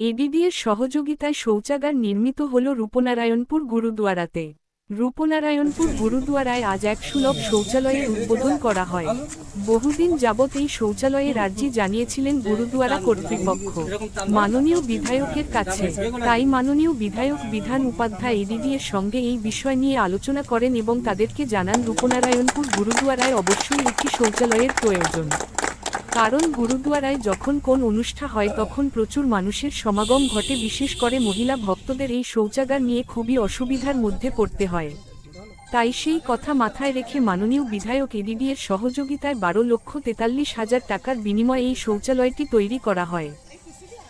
এডিডিএর সহযোগিতায় শৌচাগার নির্মিত হল রূপনারায়ণপুর গুরুদুয়ারাতে। রূপনারায়ণপুর গুরুদুয়ারায় আজ এক সুলভ শৌচালয়ের উদ্বোধন করা হয়। বহুদিন যাবৎ এই শৌচালয়ের আর্জি জানিয়েছিলেন গুরুদুয়ারা কর্তৃপক্ষ। মাননীয় বিধায়কের কাছে, তাই মাননীয় বিধায়ক বিধান উপাধ্যায় এডিডিএর সঙ্গে এই বিষয় নিয়ে আলোচনা করেন এবং তাদেরকে জানান, রূপনারায়ণপুর গুরুদুয়ারায় অবশ্যই একটি শৌচালয়ের প্রয়োজন। কারণ গুরুদুয়ারায় যখন কোন অনুষ্ঠা হয় তখন প্রচুর মানুষের সমাগম ঘটে, বিশেষ করে মহিলা ভক্তদের এই শৌচাগার নিয়ে খুবই অসুবিধার মধ্যে পড়তে হয়। তাই সেই কথা মাথায় রেখে মাননীয় বিধায়ক এডিডি এর সহযোগিতায় বারো লক্ষ তেতাল্লিশ হাজার টাকার বিনিময়ে এই শৌচালয়টি তৈরি করা হয়।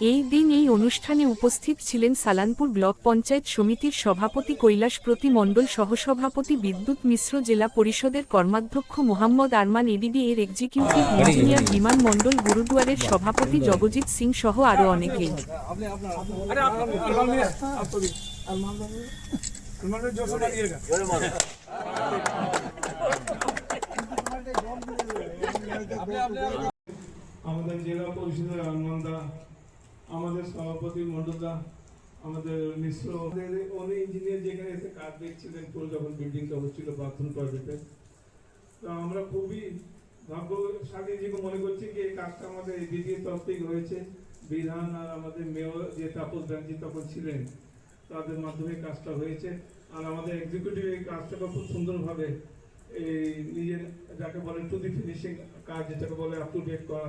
এই দিন এই অনুষ্ঠানে উপস্থিত ছিলেন সালানপুর ব্লক পঞ্চায়েত সমিতির সভাপতি কৈলাস প্রতিমণ্ডল সহসভাপতি বিদ্যুৎ মিশ্র জেলা পরিষদের কর্মাধ্যক্ষ মোহাম্মদ আরমান এডিডি এর এক্সিকিউটিভ ইঞ্জিনিয়ার বিমান মণ্ডল গুরুদুয়ারের সভাপতি জগজিৎ সিং সহ আরও অনেকেই আমাদের জেলা পরিষদের আনন্দা আমাদের সভাপতি মন্ডলদা আমাদের মিশ্র অনেক ইঞ্জিনিয়ার যেখানে এসে কাজ দেখছিলেন, পুরো যখন বিল্ডিংটা হচ্ছিল বাথরুম টয়লেটে তো আমরা খুবই ভাগ্যশালী যেটা মনে করছি যে এই কাজটা আমাদের তরফ থেকে হয়েছে। বিধান আর আমাদের মেয়র যে তাপস ব্যানার্জি তখন ছিলেন, তাদের মাধ্যমে কাজটা হয়েছে। আর আমাদের এক্সিকিউটিভ এই কাজটাকে খুব সুন্দরভাবে এই নিজের, যাকে বলে টু দি ফিনিশিং কাজ, যেটাকে বলে আপ টু ডেট করা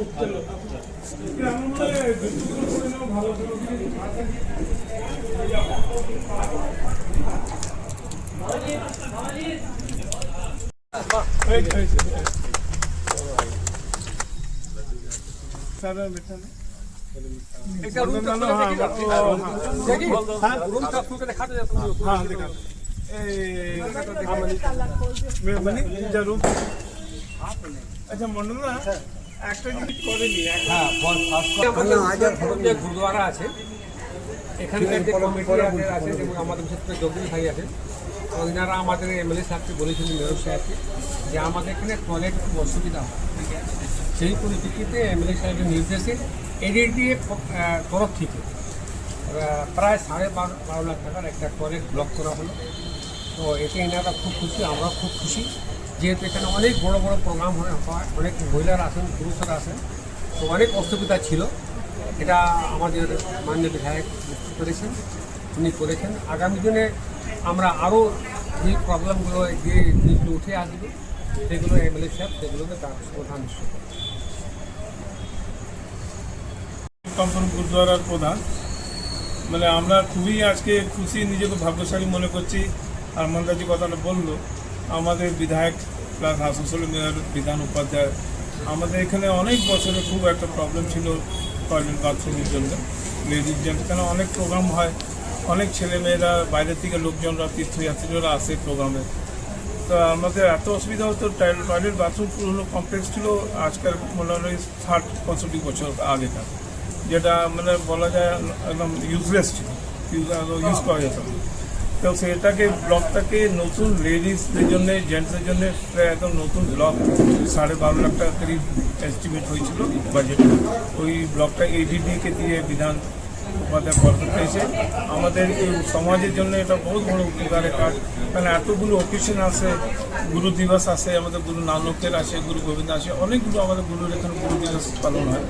চলো ভালো স্যার বেটা একটা রুম না, না, ট্রান্সফার হ্যাঁ, দেখি হ্যাঁ, না? হ্যাঁ। দেখি? হ্যাঁ। রুম ট্রান্সফার দেখাতে যাচ্ছে না। हाँ देखा মেহরবানি জরুর আচ্ছা মন্ডল না একটা জিনিস করেনি এক- হ্যাঁ, যে গুরুদ্বারা আছে। এখানকার যে কমিটি আছে যেমন আমাদের বিশেষ করে জগদীশ ভাই আছেন ওনারা আমাদের এমএলএ সাহেবকে বলেছিলেন মেয়র সাহেবকে যে আমাদের এখানে টয়লেট খুব অসুবিধা হয়। সেই পরিপ্রেক্ষিতে এমএলএ সাহেবের নির্দেশে এডিডিএ তরফ থেকে প্রায় সাড়ে বারো বারো লাখ টাকার একটা টয়লেট ব্লক করা হলো। তো এতে এনারা খুব খুশি আমরাও খুব খুশি। যেহেতু এখানে অনেক বড় বড় প্রোগ্রাম হয় অনেক মহিলারা আসেন, পুরুষরা আসেন, তো অনেক অসুবিধা ছিল। এটা আমাদের মাননীয় বিধায়ক করেছেন, উনি করেছেন আগামী দিনে আমরা আরও যে প্রবলেমগুলো যে জিনিসগুলো উঠে আসবে। সেগুলো এমএলএ সাহেব, সেগুলোকে তার সমাধান নিশ্চয়। কম্পন প্রধান। মানে আমরা খুবই আজকে খুশি, নিজেকে ভাগ্যশালী মনে করছি। আর মন্দা যে কথাটা বলল, আমাদের বিধায়ক প্লাস আসানসোল মেয়র বিধান উপাধ্যায়। আমাদের এখানে অনেক বছরে খুব একটা প্রবলেম ছিল টয়লেট বাথরুমের জন্য। লেডিস জেন্টস এখানে অনেক প্রোগ্রাম হয়। অনেক ছেলেমেয়েরা বাইরে থেকে লোকজনরা, তীর্থযাত্রীরা আসে প্রোগ্রামে তো আমাদের এত অসুবিধা হতো টয়- টয়লেট বাথরুম পুরোনো কমপ্লেক্স ছিল। আজকাল মনে হয় ষাট, পঁয়ষট্টি বছর আগেকার। যেটা মানে বলা যায় একদম ইউজলেস ছিল। ইউজ করা যেত। তো সেটাকে, ব্লকটাকে নতুন লেডিসদের জন্য জেন্টসদের জন্য একদম নতুন ব্লক। সাড়ে বারো লাখ টাকা করিব এস্টিমেট হয়েছিল বাজেট ওই ব্লকটা এডিডিকে দিয়ে বিধান উপাধ্যায় করতে পেরেছে আমাদের এই সমাজের জন্য এটা বহুত বড় উপকারের কাজ। কারণ এতগুলো অকেশন আসে গুরু দিবস আসে আমাদের গুরু নানকের আছে, গুরু গোবিন্দ আছে, অনেকগুলো আমাদের গুরুর এখানে গুরু দিবস পালন হয়।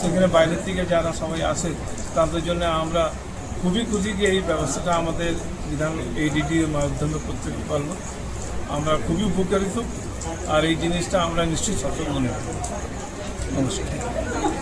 সেখানে বাইরের থেকে যারা সবাই আসে, তাদের জন্য আমরা খুবই খুশি যে এই ব্যবস্থাটা আমাদের বিধান এইডিডির মাধ্যমে করতে পারব আমরা খুবই উপকারিত, আর এই জিনিসটা আমরা নিশ্চয়ই সচেতন করি। নমস্কার।